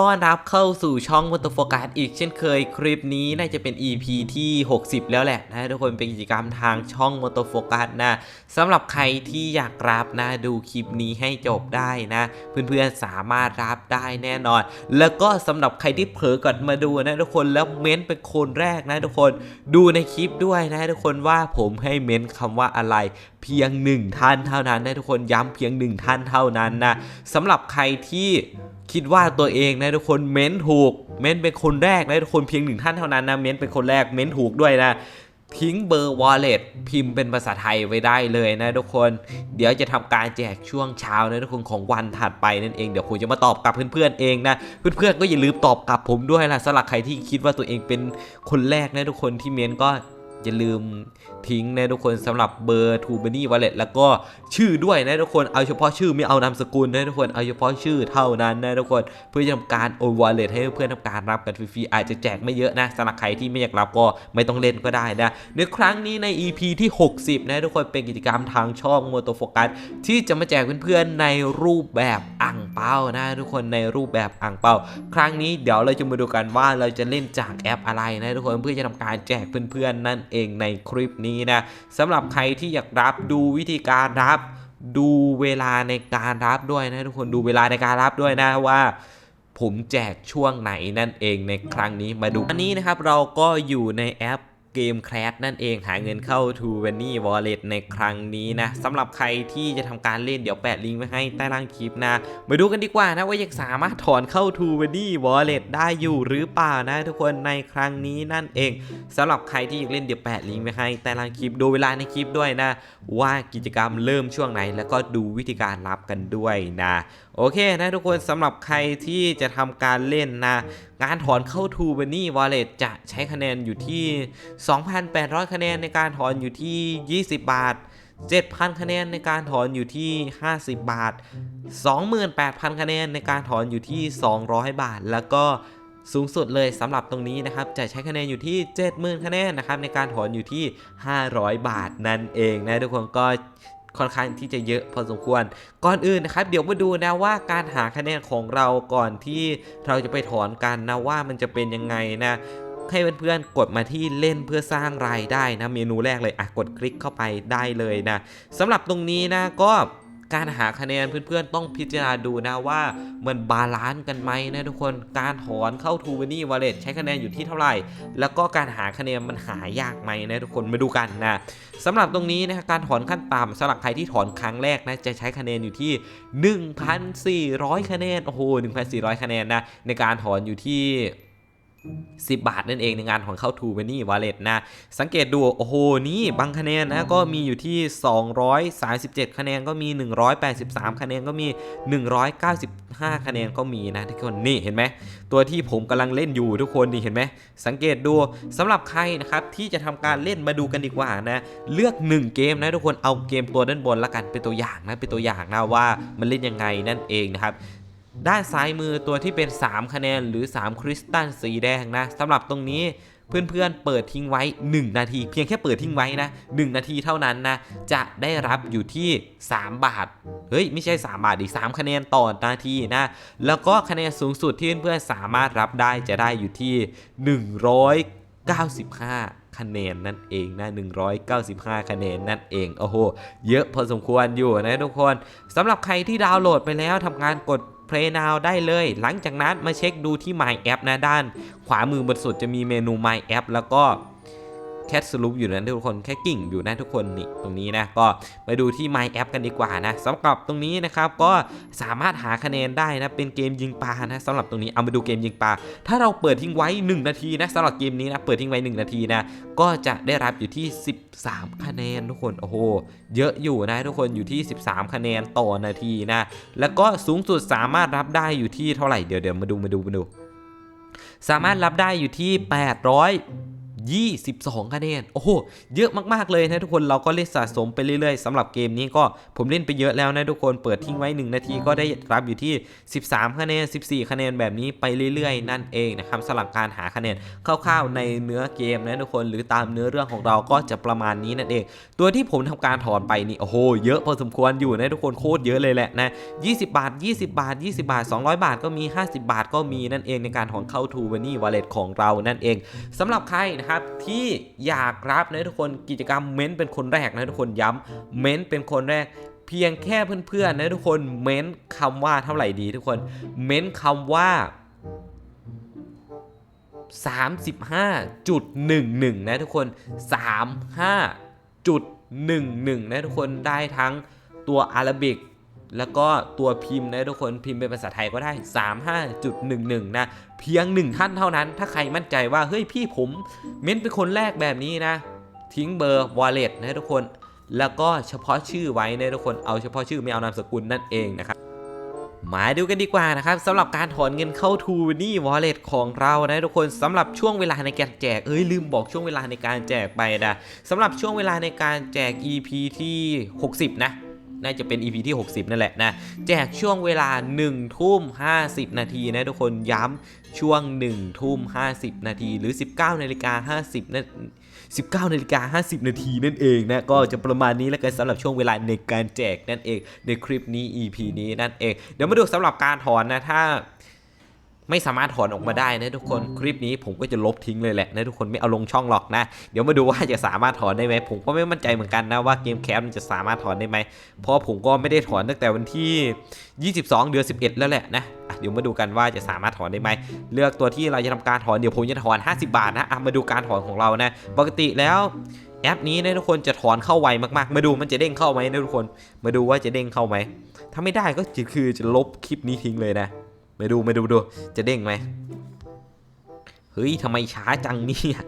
ต้อนรับเข้าสู่ช่องม o ตโฟกัสอีกเช่นเคยคลิปนี้น่าจะเป็น EP ที่ 60 แล้วแหละนะทุกคนเป็นกิจกรรมทางช่องม o ตโฟกัสนะสำหรับใครที่อยากรับนะดูคลิปนี้ให้จบได้นะ เพื่อนๆสามารถรับได้แน่นอน แล้วก็สำหรับใครที่เผลอกดมาดูนะทุกคนแล้วเม้นเป็นคนแรกนะทุกคนดูในคลิปด้วยนะทุกคนว่าผมให้เม้นคำว่าอะไรเพียงหนึ่งท่านเท่านั้นนะทุกคนย้ำเพียงหนึ่งท่านเท่านั้นนะสำหรับใครที่ คิดว่าตัวเองนะทุกคนเม้นถูก เม้นเป็นคนแรกนะทุกคนเพียงหนึ่งท่านเท่านั้นนะเม้นเป็นคนแรกเม้นถูกด้วยนะทิ้งเบอร์ wallet พิมพ์เป็นภาษาไทยไว้ได้เลยนะทุกคน เดี๋ยวจะทำการแจกช่วงเช้านะทุกคนของวันถัดไปนั่นเอง เดี๋ยวผมจะมาตอบกลับเพื่อนๆเองนะ เพื่อนๆก็อย่าลืมตอบกลับผมด้วยล่ะสำหรับใครที่คิดว่าตัวเองเป็นคนแรกนะทุกคนที่เม้นก็ อย่าลืมทิ้งนะทุกคนสำหรับเบอร์ทูเบนี่วอลเล็ตแล้วก็ชื่อด้วยนะทุกคนเอาเฉพาะชื่อไม่เอานามสกุลนะทุกคนเอาเฉพาะชื่อเท่านั้นนะทุกคนเพื่อทำการโอนวอลเล็ตให้เพื่อนทำการรับกันฟรีๆอาจจะแจกไม่เยอะนะสำหรับใครที่ไม่อยากรับก็ไม่ต้องเล่นก็ได้นะในครั้งนี้ใน EP ที่ 60 นะทุกคนเป็นกิจกรรมทางช่องโมโตโฟกัสที่จะมาแจกเพื่อนๆในรูปแบบอ่างเปานะทุกคนในรูปแบบอ่างเปาครั้งนี้เดี๋ยวเราจะมาดูกันว่าเราจะเล่นจากแอปอะไรนะทุกคนเพื่อจะทำการแจกเพื่อนๆนั่นเองในคลิปนี้นะสำหรับใครที่อยากรับดูวิธีการรับดูเวลาในการรับด้วยนะทุกคนดูเวลาในการรับด้วยนะว่าผมแจกช่วงไหนนั่นเองในครั้งนี้มาดูอันนี้นะครับเราก็อยู่ในแอป เกมแครนั่นเองหาเงินเข้า t ู v e n y Wallet ในครั้งนี้นะสำหรับใครที่จะทำการเล่นเดี๋ยวแปะลิงก์ไว้ให้ใต้ล่างคลิปนะ มาดูกันดีกว่านะว่ายังสามารถถอนเข้า t ู v e n y Wallet ได้อยู่หรือเปล่านะทุกคนในครั้งนี้นั่นเองสำหรับใครที่อยากเล่นเดี๋ยวแปะลิงก์ไว้ให้ใต้ล่างคลิปดูเวลาในคลิปด้วยนะ ว่ากิจกรรมเริ่มช่วงไหน แล้วก็ดูวิธีการรับกันด้วยนะโอเคนะทุกคนสำหรับใครที่จะทำการเล่นนะ การถอนเข้า t ู v e n y Wallet จะใช้คะแนนอยู่ที่2,800 คะแนนในการถอนอยู่ที่ 20 บาท 7,000 คะแนนในการถอนอยู่ที่ 50 บาท 28,000 คะแนนในการถอนอยู่ที่ 200 บาท แล้วก็สูงสุดเลยสำหรับตรงนี้นะครับ จะใช้คะแนนอยู่ที่ 70,000 คะแนนนะครับในการถอนอยู่ที่ 500 บาทนั่นเองนะทุกคนก็ค่อนข้างที่จะเยอะพอสมควร ก่อนอื่นนะครับ เดี๋ยวมาดูนะว่าการหาคะแนนของเราก่อนที่เราจะไปถอนกันนะว่ามันจะเป็นยังไงนะ ให้เพื่อนๆกดมาที่เล่นเพื่อสร้างรายได้นะเมนูแรกเลยอะกดคลิกเข้าไปได้เลยนะสำหรับตรงนี้นะก็การหาคะแนนเพื่อนๆต้องพิจารณาดูนะว่ามันบาลานซ์กันไหมนะทุกคนการถอนเข้า t ู v e n y Wallet ใช้คะแนนอยู่ที่เท่าไหร่ แล้วก็การหาคะแนนมันหายากไหมนะทุกคนมาดูกันนะสำหรับตรงนี้นะการถอนขั้นต่ำสำหรับใครที่ถอนครั้งแรกนะจะใช้คะแนนอยู่ที่ 1,400 คะแนนโอ้โห1,400 คะแนนนะในการถอนอยู่ที่ 10 บาทนั่นเองในงานของเข้า t ู v e n y Wallet นะ สังเกตดู โอ้โห นี่บางคะแนนนะ ก็มีอยู่ที่ 237 คะแนนก็มี 183 คะแนนก็มี 195 คะแนนก็มีนะทุกคนนี่เห็นไหม ตัวที่ผมกำลังเล่นอยู่ทุกคนนี่เห็นไหม สังเกตดูสำหรับใครนะครับ ที่จะทำการเล่นมาดูกันดีกว่านะ เลือก 1 เกมนะทุกคนเอาเกมตัวด้านบนละกันเป็นตัวอย่างนะเป็นตัวอย่างนะว่ามันเล่นยังไงนั่นเองนะครับ ด้านซ้ายมือตัวที่เป็น 3 คะแนนหรือ 3 คริสตัลสีแดงนะสำหรับตรงนี้เพื่อนๆ เปิดทิ้งไว้ 1 นาที เพียงแค่เปิดทิ้งไว้นะ 1 นาทีเท่านั้นนะ จะได้รับอยู่ที่ 3 บาท เฮ้ย ไม่ใช่ 3 บาทดิ3คะแนนต่อนาทีนะ แล้วก็คะแนนสูงสุดที่เพื่อนๆ สามารถรับได้จะได้อยู่ที่ 195คะแนนนั่นเองนะ 195 คะแนนนั่นเอง โอ้โห เยอะพอสมควรอยู่นะทุกคน สำหรับใครที่ดาวน์โหลดไปแล้วทำการกด Play Now ได้เลย หลังจากนั้นมาเช็คดูที่ My App นะด้าน ขวามือบนสุดจะมีเมนู My App แล้วก็ แคทสลูปอยู่นะทุกคนแค่กิ่งอยู่นะทุกคนนี่ตรงนี้นะก็ไปดูที่ My App กันดีกว่านะสำหรับตรงนี้นะครับก็สามารถหาคะแนนได้นะเป็นเกมยิงปลานะสำหรับตรงนี้เอามาดูเกมยิงปลาถ้าเราเปิดทิ้งไว้ 1 นาทีนะสำหรับเกมนี้นะเปิดทิ้งไว้ 1 นาทีนะก็จะได้รับอยู่ที่ 13 คะแนนทุกคนโอ้โหเยอะอยู่นะทุกคนอยู่ที่ 13 คะแนนต่อนาทีนะแล้วก็สูงสุดสามารถรับได้อยู่ที่เท่าไหร่เดี๋ยวเดี๋ยวมาดูมาดูมาดู สามารถรับได้อยู่ที่ 22 คะแนน โอ้โห เยอะมากๆเลยนะทุกคน เราก็เล่นสะสมไปเรื่อยๆสำหรับเกมนี้ก็ผมเล่นไปเยอะแล้วนะทุกคน เปิดทิ้งไว้ 1 นาทีก็ได้รับอยู่ที่ 13 คะแนน 14 คะแนนแบบนี้ไปเรื่อยๆ นั่นเองนะครับสำหรับการหาคะแนนคร่าวๆในเนื้อเกมนะทุกคน หรือตามเนื้อเรื่องของเราก็จะประมาณนี้นั่นเอง ตัวที่ผมทำการถอนไปนี่ โอ้โห เยอะพอสมควรอยู่นะทุกคน โคตรเยอะเลยแหละนะ 20 บาท 20 บาท 20 บาท 200 บาทก็มี 50 บาทก็มีนั่นเองในการถอนเข้า t ู v ว n นี่วอลเล็ตของเรานั่นเองสำหรับใครนะครับที่อยากรับนะทุกคนกิจกรรมเม้นเป็นคนแรกนะทุกคนย้ำเม้นเป็นคนแรกเพียงแค่เพื่อนๆนะทุกคนเม้นคำว่าเท่าไหร่ดีทุกคนเม้นคำว่า 35.11 นะทุกคน 35.11 นะทุกคนได้ทั้งตัวอาราบิก แล้วก็ตัวพิมพ์นะทุกคนพิมพ์เป็นภาษาไทยก็ได้ 35.11 นะ เพียงหนึ่งท่านเท่านั้น ถ้าใครมั่นใจว่า เฮ้ยพี่ผม เม้นเป็นคนแรกแบบนี้นะ ทิ้งเบอร์ wallet นะทุกคน แล้วก็เฉพาะชื่อไว้นะทุกคนเอาเฉพาะชื่อไม่เอานามสกุลนั่นเองนะครับมาดูกันดีกว่านะครับสำหรับการถอนเงินเข้า t ูนี่วอลเล็ตของเรานะทุกคนสำหรับช่วงเวลาในการแจกเอ้ยลืมบอกช่วงเวลาในการแจกไปนะสำหรับช่วงเวลาในการแจก EP ที่ 60 นะ น่าจะเป็น EP ที่ 60 นั่นแหละนะ แจกช่วงเวลา 1 ทุ่ม 50 นาทีนะทุกคนย้ำช่วง 1 ทุ่ม 50 นาที หรือ 19นาฬิกา50นา19นาฬิกา50 นาทีนั่นเองนะ ก็จะประมาณนี้แล้วกันสำหรับช่วงเวลาในการแจกนั่นเองในคลิปนี้ EP นี้นั่นเอง เดี๋ยวมาดูสำหรับการถอนนะถ้า ไม่สามารถถอนออกมาได้นะทุกคนคลิปนี้ผมก็จะลบทิ้งเลยแหละนะทุกคนไม่เอาลงช่องหรอกนะ เดี๋ยวมาดูว่าจะสามารถถอนได้ไหมผมก็ไม่มั่นใจเหมือนกันนะว่าเกมแคปมันจะสามารถถอนได้ไหมเพราะผมก็ไม่ได้ถอนตั้งแต่วันที่ 22 เดือน 11 แล้วแหละนะอะเดี๋ยวมาดูกันว่าจะสามารถถอนได้ไหมเลือกตัวที่เราจะทำการถอนเดี๋ยวผมจะถอน 50 บาทนะอะมาดูการถอนของเรานะ ปกติแล้วแอปนี้นะทุกคนจะถอนเข้าไวมากๆ มาดูมันจะเด้งเข้าไหมนะทุกคน มาดูว่าจะเด้งเข้าไหมถ้าไม่ได้ก็คือจะลบคลิปนี้ทิ้งเลยนะ ไม่ดูไม่ดูดู จะเด้งไหมเฮ้ยทำไมช้าจังเนี่ย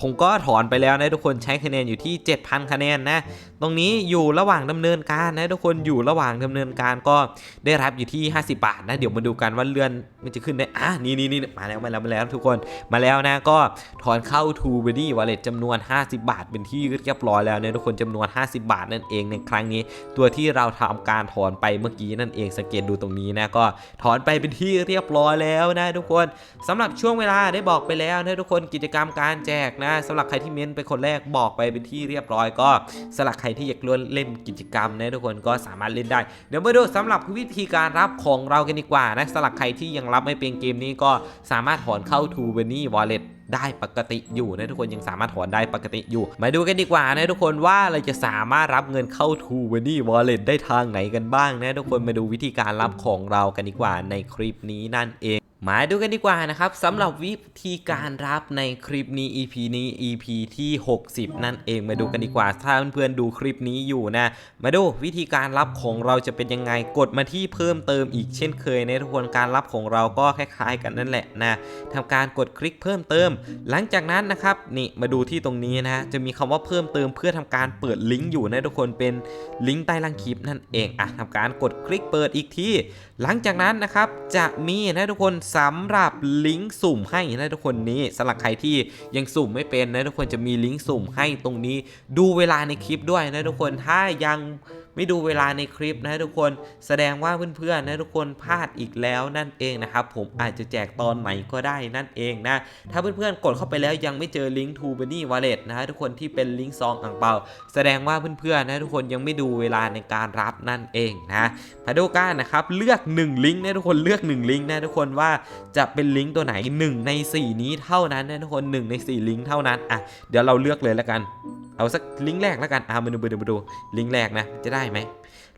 ผมก็ถอนไปแล้วนะทุกคนใช้คะแนนอยู่ที่ 7,000 คะแนนนะ ตรงนี้อยู่ระหว่างดำเนินการนะทุกคนอยู่ระหว่างดำเนินการก็ได้รับอยู่ที่ 50 บาทนะ เดี๋ยวมาดูกันว่าเลื่อนมันจะขึ้นได้อะนี่นี่นี่มาแล้วมาแล้วมาแล้วทุกคนมาแล้วนะก็ถอนเข้า t ู b บ d y Wallet จำนวน 50 บาท เป็นที่เรียบร้อยแล้วนะทุกคนจำนวน 50 บาทนั่นเองในครั้งนี้ ตัวที่เราทำการถอนไปเมื่อกี้นั่นเองสังเกตดูตรงนี้นะก็ถอนไปเป็นที่เรียบร้อยแล้วนะทุกคนสำหรับช่วงเวลาได้บอกไปแล้วนะทุกคนกิจกรรมการแจกนะสำหรับใครที่เม้นเป็นคนแรกบอกไปเป็นที่เรียบร้อยก็สำหรับใครที่อยากเล่นกิจกรรมนะทุกคนก็สามารถเล่นได้ เดี๋ยวมาดูสำหรับวิธีการรับของเรากันดีกว่านะสำหรับใครที่ยังรับไม่เป็นเกมนี้ก็สามารถถอนเข้า t ู b บ n y Wallet ได้ปกติอยู่นะทุกคนยังสามารถถอนได้ปกติอยู่ มาดูกันดีกว่านะทุกคนว่าเราจะสามารถรับเงินเข้า t ู b บ n y Wallet ได้ทางไหนกันบ้างนะทุกคนมาดูวิธีการรับของเรากันดีกว่าในคลิปนี้นั่นเอง มาดูกันดีกว่านะครับสำหรับวิธีการรับในคลิปนี้ EP นี้ EP ที่ 60 นั่นเองมาดูกันดีกว่า ถ้าเพื่อนๆดูคลิปนี้อยู่นะ มาดูวิธีการรับของเราจะเป็นยังไงกดมาที่เพิ่มเติมอีกเช่นเคยนะทุกคนการรับของเราก็คล้ายๆ กันนั่นแหละนะทำการกดคลิกเพิ่มเติม หลังจากนั้นนะครับนี่มาดูที่ตรงนี้นะจะมีคำว่าเพิ่มเติมเพื่อทำการเปิดลิงก์อยู่นะทุกคนเป็นลิงก์ใต้ล่างคลิปนั่นเองอะทำการกดคลิกเปิดอีกทีหลังจากนั้นนะครับจะมีนะทุกคนสำหรับลิงก์สุ่มให้นะทุกคนนี้สำหรับใครที่ยังสุ่มไม่เป็นนะทุกคนจะมีลิงก์สุ่มให้ตรงนี้ ดูเวลาในคลิปด้วยนะทุกคนถ้ายัง ไม่ดูเวลาในคลิปนะทุกคนแสดงว่าเพื่อนๆนะทุกคนพลาดอีกแล้วนั่นเองนะครับผมอาจจะแจกตอนไหนก็ได้นั่นเองนะถ้าเพื่อนๆกดเข้าไปแล้วยังไม่เจอลิงก์ To b e n y Wallet นะฮะทุกคนที่เป็นลิงก์ซองอ่างเปาแสดงว่าเพื่อนๆนะทุกคนยังไม่ดูเวลาในการรับนั่นเองนะมาดูกันนะครับเลือก 1 ลิงก์นะทุกคนเลือก 1 ลิงก์นะทุกคนว่าจะเป็นลิงก์ตัวไหน 1 ใน 4 นี้เท่านั้นนะทุกคน 1 ใน 4 ลิงก์เท่านั้นอะเดี๋ยวเราเลือกเลยแล้วกันเอาสักลิงก์แรกแล้วกันอ่ามาดูมาดูมาดูลิงก์แรกนะจะได้ไหม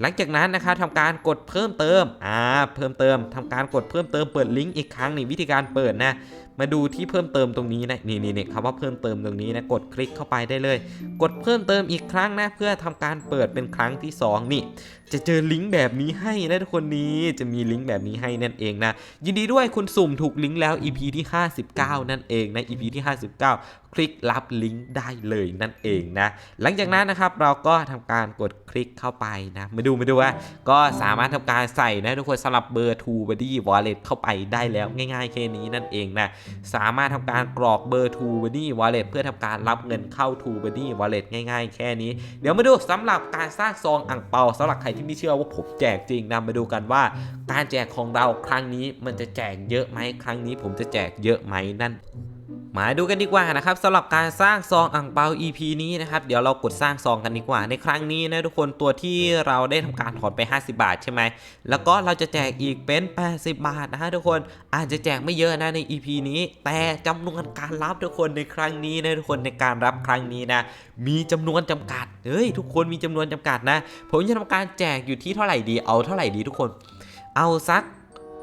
หลังจากนั้นนะครับทำการกดเพิ่มเติมอ่าเพิ่มเติมทำการกดเพิ่มเติมเปิดลิงก์อีกครั้งนี่วิธีการเปิดนะ มาดูที่เพิ่มเติมตรงนี้นะนี่นี่นี่คำว่าเพิ่มเติมตรงนี้นะกดคลิกเข้าไปได้เลย กดเพิ่มเติมอีกครั้งนะเพื่อทำการเปิดเป็นครั้งที่ 2 นี่ จะเจอลิงก์แบบนี้ให้นะทุกคนนี้จะมีลิงก์แบบนี้ให้นั่นเองนะยินดีด้วยคุณสุ่มถูกลิงก์แล้ว EP ที่ 59 นั่นเองนะ EP ที่ 59 คลิกรับลิงก์ได้เลยนั่นเองนะหลังจากนั้นนะครับเราก็ทำการกดคลิกเข้าไปนะมาดูมาดูว่าก็สามารถทำการใส่นะทุกคนสำหรับเบอร์ True Buddy Wallet เข้าไปได้แล้วง่ายๆแค่นี้นั่นเองนะสามารถทำการกรอกเบอร์ True Buddy Wallet เพื่อทำการรับเงินเข้า True Buddy Wallet ง่ายๆ แค่นี้ เดี๋ยวมาดูสำหรับการสร้างซองอ่างเปาสำหรับใครที่ไม่เชื่อว่าผมแจกจริงนะมาดูกันว่า การแจกของเราครั้งนี้มันจะแจกเยอะไหมครั้งนี้ผมจะแจกเยอะไหมนั่น มาดูกันดีกว่านะครับสำหรับการสร้างซองอ่างเปา EP นี้นะครับเดี๋ยวเรากดสร้างซองกันดีกว่า ในครั้งนี้นะทุกคนตัวที่เราได้ทำการถอนไป 50 บาทใช่ไหมแล้วก็เราจะแจกอีกเป็น 80 บาทนะฮะทุกคนอาจจะแจกไม่เยอะนะใน EP นี้ แต่จำนวนการรับทุกคนในครั้งนี้นะทุกคนในการรับครั้งนี้นะมีจำนวนจำกัดเฮ้ยทุกคนมีจำนวนจำกัดนะ ผมจะทำการแจกอยู่ที่เท่าไหร่ดีเอาเท่าไหร่ดีทุกคน เอาสัก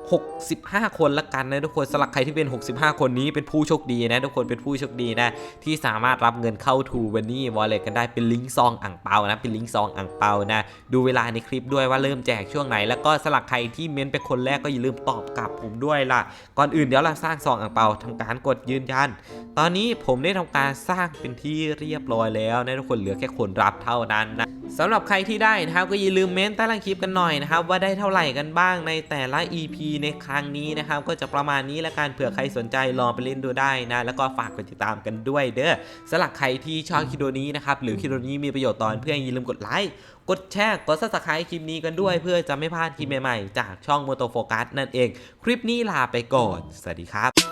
65 คนละกันนะทุกคนสำหรับใครที่เป็น 65 คนนี้เป็นผู้โชคดีนะทุกคนเป็นผู้โชคดีนะที่สามารถรับเงินเข้าทูวันนี้วอลเล็ตกันได้เป็นลิงก์ซองอ่างเปานะเป็นลิงก์ซองอ่างเปานะดูเวลาในคลิปด้วยว่าเริ่มแจกช่วงไหน แล้วก็สำหรับใครที่เม้นเป็นคนแรกก็อย่าลืมตอบกลับผมด้วยล่ะก่อนอื่นเดี๋ยวเราสร้างซองอ่างเปาทำการกดยืนยัน ตอนนี้ผมได้ทำการสร้างเป็นที่เรียบร้อยแล้วนะทุกคนเหลือแค่คนรับเท่านั้นนะสำหรับใครที่ได้นะครับก็อย่าลืมเม้นใต้ล่างคลิปกันหน่อยนะครับว่าได้เท่าไหร่กันบ้างในแต่ละ EP ในครั้งนี้นะครับก็จะประมาณนี้ละกันเผื่อใครสนใจลองไปเล่นดูได้นะ แล้วก็ฝากกดติดตามกันด้วยเด้อสำหรับใครที่ชอบคลิปนี้นะครับหรือคลิปนี้มีประโยชน์ตอนเพื่อนอย่าลืมกดไลค์กดแชร์กดซับสไครต์คลิปนี้กันด้วย เพื่อจะไม่พลาดคลิปใหม่ๆ จากช่อง Moto Focus นั่นเอง คลิปนี้ลาไปก่อน สวัสดีครับ